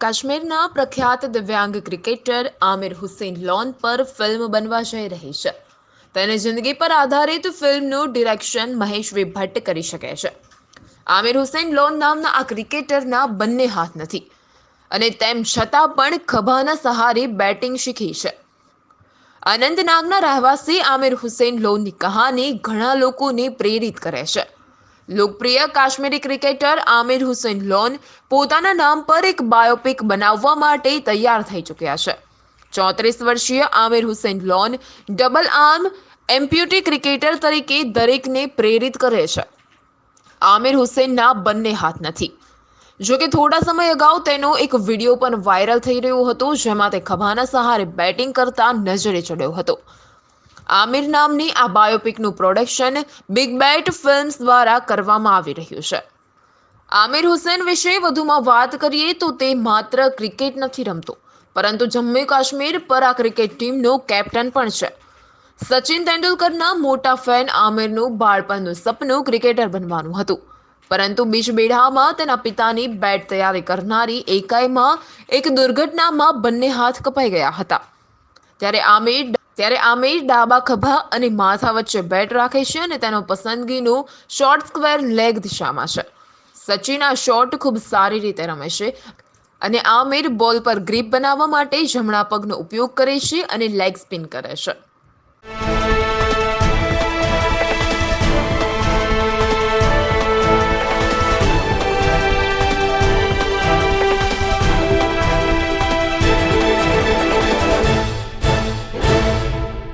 કાશ્મીરના પ્રખ્યાત દિવ્યાંગ ક્રિકેટર આમિર હુસેન લોન પર ફિલ્મ બનવા જઈ રહી છે. તેની જિંદગી પર આધારિત ફિલ્મનું ડિરેક્શન મહેશ વી ભટ્ટ કરી શકે છે. આમિર હુસેન લોન નામના આ ક્રિકેટરના બંને હાથ નથી અને તેમ છતાં પણ ખભાના સહારે બેટિંગ શીખી છે. અનંતનાગના રહેવાસી આમિર હુસેન લોનની કહાની ઘણા લોકોને પ્રેરિત કરે છે. લોકપ્રિય કાશ્મીરી ક્રિકેટર આમિર હુસેન લોન પોતાના નામ પર એક બાયોપિક બનાવવા માટે તૈયાર થઈ ચૂક્યા છે. ચોત્રીસ વર્ષીય Aamir Hussain Lone double arm amputee cricketer તરીકે દરેકને પ્રેરિત કરે છે. આમિર હુસેનના બંને હાથ નથી. જો કે થોડા સમય અગાઉ તેનો એક વીડિયો પણ વાયરલ થઈ રહ્યો હતો, જેમાં તે ખભાના સહારે બેટિંગ કરતા નજરે ચડ્યો હતો. આમિર નામની આ બાયોપિકનું પ્રોડક્શન બિગ બેટ ફિલ્મ્સ દ્વારા કરવામાં આવી રહ્યું છે. આમિર હુસેન વિશે વધુમાં વાત કરીએ તો તે માત્ર ક્રિકેટ નથી રમતો, પરંતુ જમ્મુ કાશ્મીર પર આ ક્રિકેટ ટીમનો કેપ્ટન પણ છે. સચિન તેંડુલકરના મોટા ફેન આમિરનું બાળપણનું સપનું ક્રિકેટર બનવાનું હતું, પરંતુ બીજબેડામાં તેના પિતાની બેટ તૈયારી કરનારી એકાઈમાં એક દુર્ઘટનામાં બંને હાથ કપાઈ ગયા હતા. ત્યારે આમિર ત્યારે આમિર ડાબા ખભા અને માથા વચ્ચે બેટ રાખે છે અને તેનો પસંદગીનું શોર્ટ સ્ક્વેર લેગ દિશામાં છે. સચિન આ શોટ ખૂબ સારી રીતે રમે છે અને આમિર બોલ પર ગ્રીપ બનાવવા માટે જમણા પગનો ઉપયોગ કરે છે અને લેગ સ્પિન કરે છે.